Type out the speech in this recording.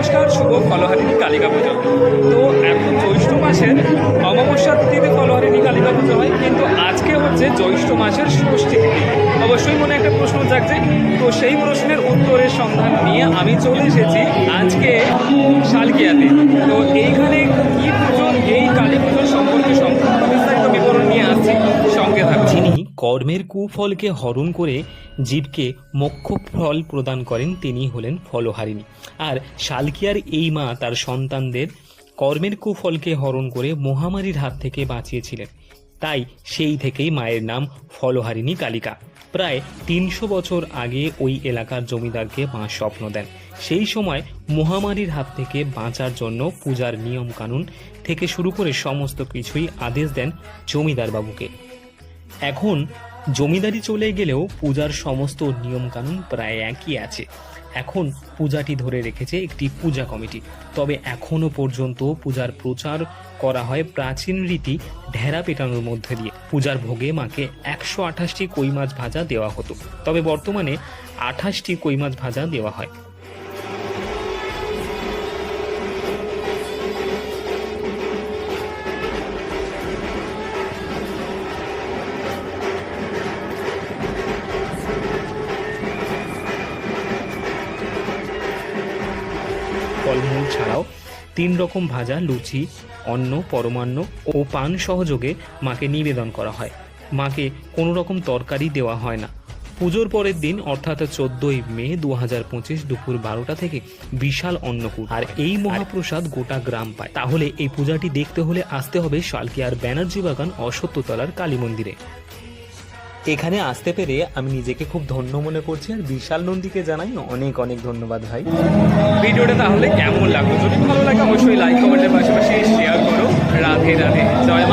নমস্কার, শুভ ফলহারিণী কালিকা পুজো। তো এখন জ্যৈষ্ঠ মাসের অমাবস্যার তিথিতে ফলহারিণী কালিকা পুজো হয়, কিন্তু আজকে হচ্ছে জ্যৈষ্ঠ মাসের ষষ্ঠী তিথি। অবশ্যই মনে একটা প্রশ্ন জাগছে। তো সেই প্রশ্নের উত্তরের সন্ধান নিয়ে আমি চলে এসেছি আজকে শালকিয়াতে। তো এইখানে কর্মের কুফলকে হরণ করে জীবকে মোক্ষ ফল প্রদান করেন তিনি হলেন ফলহারিণী। আর শালকিয়ার এই মা তার সন্তানদের কর্মের কুফলকে হরণ করে মহামারীর হাত থেকে বাঁচিয়েছিলেন। তাই সেই থেকেই মায়ের নাম ফলহারিণী কালিকা। প্রায় তিনশো বছর আগে ওই এলাকার জমিদারকে মা স্বপ্ন দেন। সেই সময় মহামারীর হাত থেকে বাঁচার জন্য পূজার নিয়ম কানুন থেকে শুরু করে সমস্ত কিছুই আদেশ দেন জমিদার বাবুকে এখন জমিদারি চলে গেলেও পূজার সমস্ত নিয়মকানুন প্রায় একই আছে। এখন পূজাটি ধরে রেখেছে একটি পূজা কমিটি। তবে এখনও পর্যন্ত পূজার প্রচার করা হয় প্রাচীন রীতি ঢেরা পেটানোর মধ্যে দিয়ে। পূজার ভোগে মাকে একশো আঠাশটি কই মাছ ভাজা দেওয়া হতো। তবে বর্তমানে আঠাশটি কই মাছ ভাজা দেওয়া হয়। ফলমূল ছাড়াও তিন রকম ভাজা লুচি, অন্ন, পরমান্ন ও পান সহযোগে মাকে নিবেদন করা হয়। মাকে কোনো রকম তরকারি দেওয়া হয় না। পুজোর পরের দিন, অর্থাৎ চোদ্দই মে দু হাজার পঁচিশ দুপুর বারোটা থেকে বিশাল অন্নকূট। আর এই মহাপ্রসাদ গোটা গ্রাম পায়। তাহলে এই পূজাটি দেখতে হলে আসতে হবে শালকিয়ার ব্যানার্জি বাগান অসত্যতলার কালী মন্দিরে। এখানে আসতে পেরে আমি নিজেকে খুব ধন্য মনে করছি আর বিশাল নন্দীকে জানাই অনেক অনেক ধন্যবাদ ভাই। ভিডিওটা তাহলে কেমন লাগল? যদি ভালো লাগে, অবশ্যই লাইক কমেন্টের পাশাপাশি শেয়ার করো। রাধে রাধে, জয়